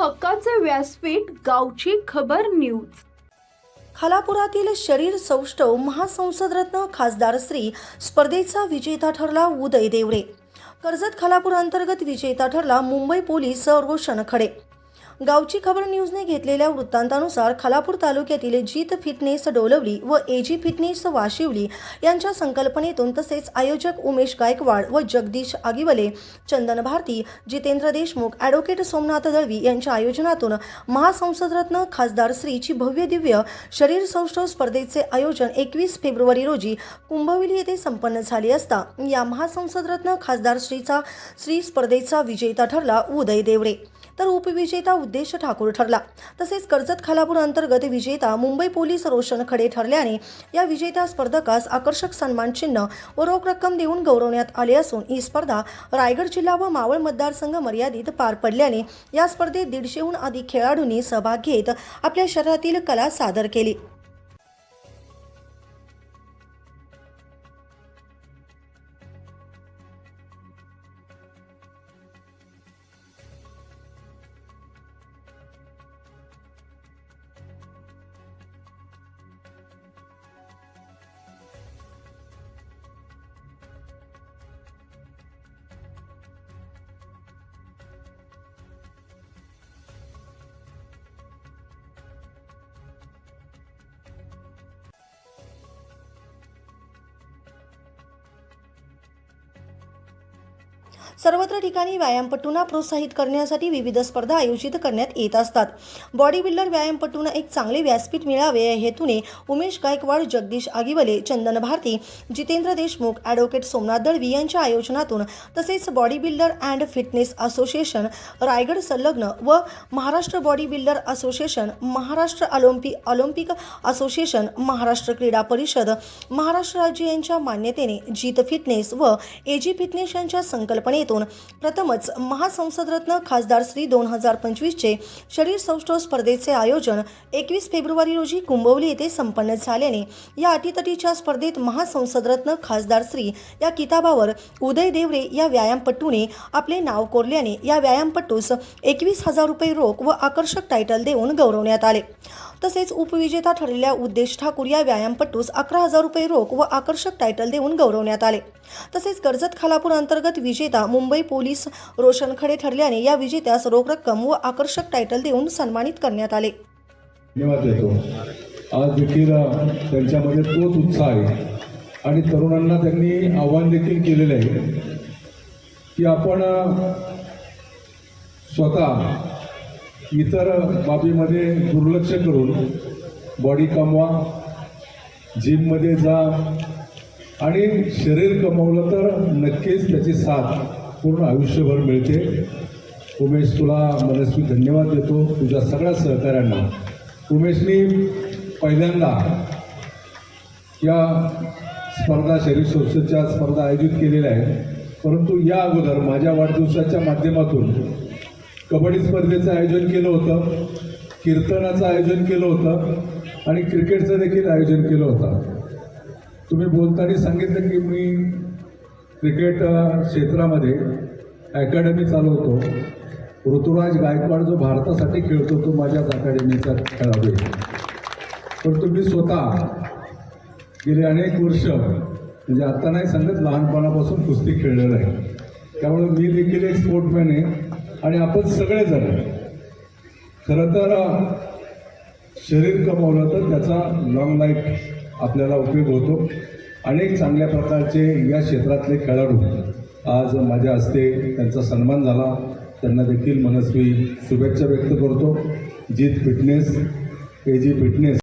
हक्काचे व्यासपीठ गावची खबर न्यूज. खालापुरातील शरीर सौष्ठव महासंसदरत्न खासदार श्री स्पर्धेचा विजेता ठरला उदय देवरे. कर्जत खालापूर अंतर्गत विजेता ठरला मुंबई पोलीस रोशन खडे. गावची खबर न्यूजने घेतलेल्या वृत्तांतानुसार खालापूर तालुक्यातील जीत फिटनेस डोलवली व एजी फिटनेस वाशिवली यांच्या संकल्पनेतून तसेच आयोजक उमेश गायकवाड व जगदीश आगिवले. चंदन भारती जितेंद्र देशमुख ॲडव्होकेट सोमनाथ दळवी यांच्या आयोजनातून महासंसदरत्न खासदार श्रीची भव्य दिव्य शरीर सौष्ठव स्पर्धेचे आयोजन एकवीस फेब्रुवारी रोजी कुंभविली येथे संपन्न झाले असता या महासंसदरत्न खासदार श्रीचा श्री स्पर्धेचा विजेता ठरला उदय देवरे. तर उपविजेता उद्देश ठाकूर ठरला. तसेच कर्जत खालापूर अंतर्गत विजेता मुंबई पोलीस रोशन खडे ठरल्याने या विजेत्या स्पर्धकास आकर्षक सन्मान चिन्ह व रोख रक्कम देऊन गौरवण्यात आले असून ही स्पर्धा रायगड जिल्हा व मावळ मतदारसंघ मर्यादित पार पडल्याने या स्पर्धेत दीडशेहून अधिक खेळाडूंनी सहभाग घेत आपल्या शहरातील कला सादर केली. सर्वत्र ठिकाणी व्यायामपटूंना प्रोत्साहित करण्यासाठी विविध स्पर्धा आयोजित करण्यात येत असतात. बॉडी बिल्डर व्यायामपटूंना एक चांगले व्यासपीठ मिळावे या हेतूने उमेश गायकवाड जगदीश आगिवले चंदन भारती जितेंद्र देशमुख ॲडव्होकेट सोमनाथ दळवी यांच्या आयोजनातून तसेच body builder and fitness association Raigad संलग्न व Maharashtra body builder association Maharashtra Olympic Olympic association Maharashtra क्रीडा परिषद महाराष्ट्र राज्य यांच्या मान्यतेने जीत फिटनेस व एजी फिटनेस यांच्या संकल्पने संकल्पनेतून प्रथमच महासंसदरत्न खासदार श्री दोन हजार पंचवीसचे शरीर सौष्ठव स्पर्धेचे आयोजन एकवीस फेब्रुवारी रोजी कुंभवली येथे संपन्न झाल्याने या अटीतटीच्या स्पर्धेत महासंसदरत्न खासदार श्री या किताबावर उदय देवरे या व्यायामपटूने आपले नाव कोरल्याने या व्यायामपटूस एकवीस हजार रुपये रोख व आकर्षक टायटल देऊन गौरवण्यात आले. तसेच उपविजेता ठरलेल्या उद्देश ठाकूर या व्यायामपटूस अकरा हजार रुपये रोख व आकर्षक टायटल देऊन गौरवण्यात आले. तसेच कर्जत खालापूर अंतर्गत विजेता मुंबई पोलीस रोशन खडे ठरल्याने या विजेत्यास रोख रक्कम व आकर्षक टायटल देऊन सन्मानित करण्यात आले. धन्यवाद देतो. आज देखील त्यांच्यामध्ये तोच उत्साह आहे. आणि तरुणांना त्यांनी आव्हान देखील केलेलं आहे की आपण स्वतः इतर बाबीमध्ये दुर्लक्ष करून बॉडी कमवा जिममध्ये जा आणि शरीर कमवलं तर नक्कीच त्याची साथ पूर्ण आयुष्यभर मिळते. उमेश तुला मनस्वी धन्यवाद देतो. तुझ्या सगळ्या सहकाऱ्यांना उमेशनी पहिल्यांदा या स्पर्धा शरीर संस्थेच्या स्पर्धा आयोजित केलेल्या आहेत. परंतु या अगोदर माझ्या वाढदिवसाच्या माध्यमातून कबड्डी स्पर्धेचं आयोजन केलं होतं कीर्तनाचं आयोजन केलं होतं आणि क्रिकेटचं देखील आयोजन केलं होतं. तुम्ही बोलताना सांगितलं की मी क्रिकेट क्षेत्रामध्ये अकॅडमी चालवतो. ऋतुराज गायकवाड जो भारतासाठी खेळतो तो माझ्याच अकॅडमीचा खेळाडू पण तुम्ही स्वतः गेले अनेक वर्ष म्हणजे आता नाही सांगत लहानपणापासून कुस्ती खेळलेलं आहे. त्यामुळे मी देखील एक स्पोर्टमॅन आहे आणि आपण सगळेजण खरं तर शरीर कमवलं तर त्याचा लॉंग लाईफ आपल्याला उपयोग होतो. अनेक चांगल्या प्रकारचे या क्षेत्रातले खेळाडू आज माझ्या हस्ते त्यांचा सन्मान झाला. त्यांना देखील मनस्वी शुभेच्छा व्यक्त करतो. Jeet fitness A G fitness.